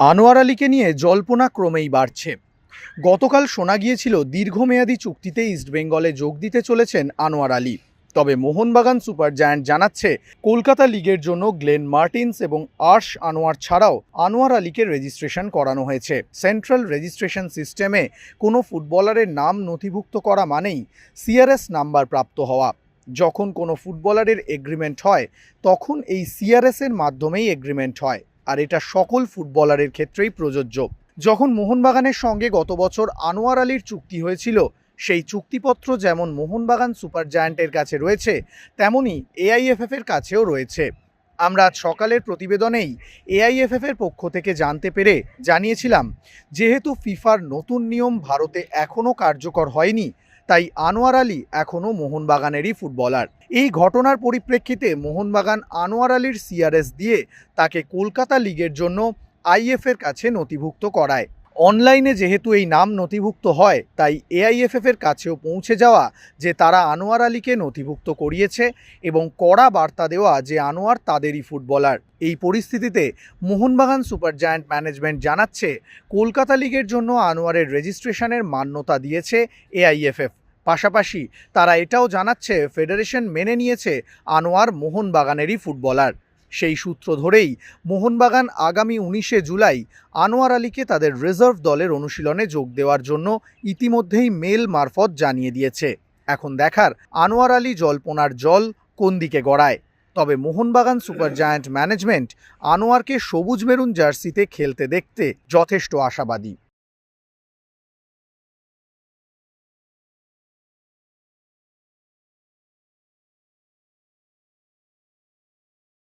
আনোয়ার আলীকে নিয়ে জল্পনা ক্রমেই বাড়ছে। গতকাল শোনা গিয়েছিল, দীর্ঘমেয়াদী চুক্তিতে ইস্টবেঙ্গলে যোগ দিতে চলেছেন আনোয়ার আলী। তবে মোহনবাগান সুপার জায়ান্ট জানাচ্ছে, কলকাতা লিগের জন্য গ্লেন মার্টিন্স এবং আর্শ আনোয়ার ছাড়াও আনোয়ার আলীকে রেজিস্ট্রেশন করানো হয়েছে। সেন্ট্রাল রেজিস্ট্রেশন সিস্টেমে কোনো ফুটবলারের নাম নথিভুক্ত করা মানেই সিআরএস নাম্বার প্রাপ্ত হওয়া। যখন কোনো ফুটবলারের এগ্রিমেন্ট হয়, তখন এই সিআরএস এর মাধ্যমেই এগ্রিমেন্ট হয়। আর এটা সকল ফুটবলারের ক্ষেত্রেই প্রযোজ্য। যখন মোহনবাগানের সঙ্গে গত বছর আনোয়ার আলীর চুক্তি হয়েছিল, সেই চুক্তিপত্র যেমন মোহনবাগান সুপার জায়ান্টের কাছে রয়েছে তেমনই এআইএফএফ এর কাছেও রয়েছে। আমরা আজ সকালের প্রতিবেদনেই এআইএফএফ এর পক্ষ থেকে জানতে পেরে জানিয়েছিলাম, যেহেতু ফিফার নতুন নিয়ম ভারতে এখনও কার্যকর হয়নি তাই আনোয়ার আলী এখনও মোহনবাগানেরই ফুটবলার। এই ঘটনার পরিপ্রেক্ষিতে মোহনবাগান আনোয়ার আলীর সিআরএস দিয়ে তাকে কলকাতা লিগের জন্য আইএফের কাছে নথিভুক্ত করায়। অনলাইনে যেহেতু এই নাম নথিভুক্ত হয়, তাই এআইএফএফ এর কাছেও পৌঁছে যাওয়া যে তারা আনোয়ার আলীকে নথিভুক্ত করিয়েছে এবং কড়া বার্তা দেওয়া যে আনোয়ার তাদেরই ফুটবলার। এই পরিস্থিতিতে মোহনবাগান সুপার জায়ান্ট ম্যানেজমেন্ট জানাচ্ছে, কলকাতা লিগের জন্য আনোয়ারের রেজিস্ট্রেশনের মান্যতা দিয়েছে এআইএফএফ। পাশাপাশি তারা এটাও জানাচ্ছে, ফেডারেশন মেনে নিয়েছে আনোয়ার মোহনবাগানেরই ফুটবলার। সেই সূত্র ধরেই মোহনবাগান আগামী উনিশে জুলাই আনোয়ার আলীকে তাদের রিজার্ভ দলের অনুশীলনে যোগ দেওয়ার জন্য ইতিমধ্যেই মেল মারফত জানিয়ে দিয়েছে। এখন দেখার আনোয়ার আলী জল্পনার জল কোন দিকে গড়ায়। তবে মোহনবাগান সুপার জায়ান্ট ম্যানেজমেন্ট আনোয়ারকে সবুজ মেরুন জার্সিতে খেলতে দেখতে যথেষ্ট আশাবাদী।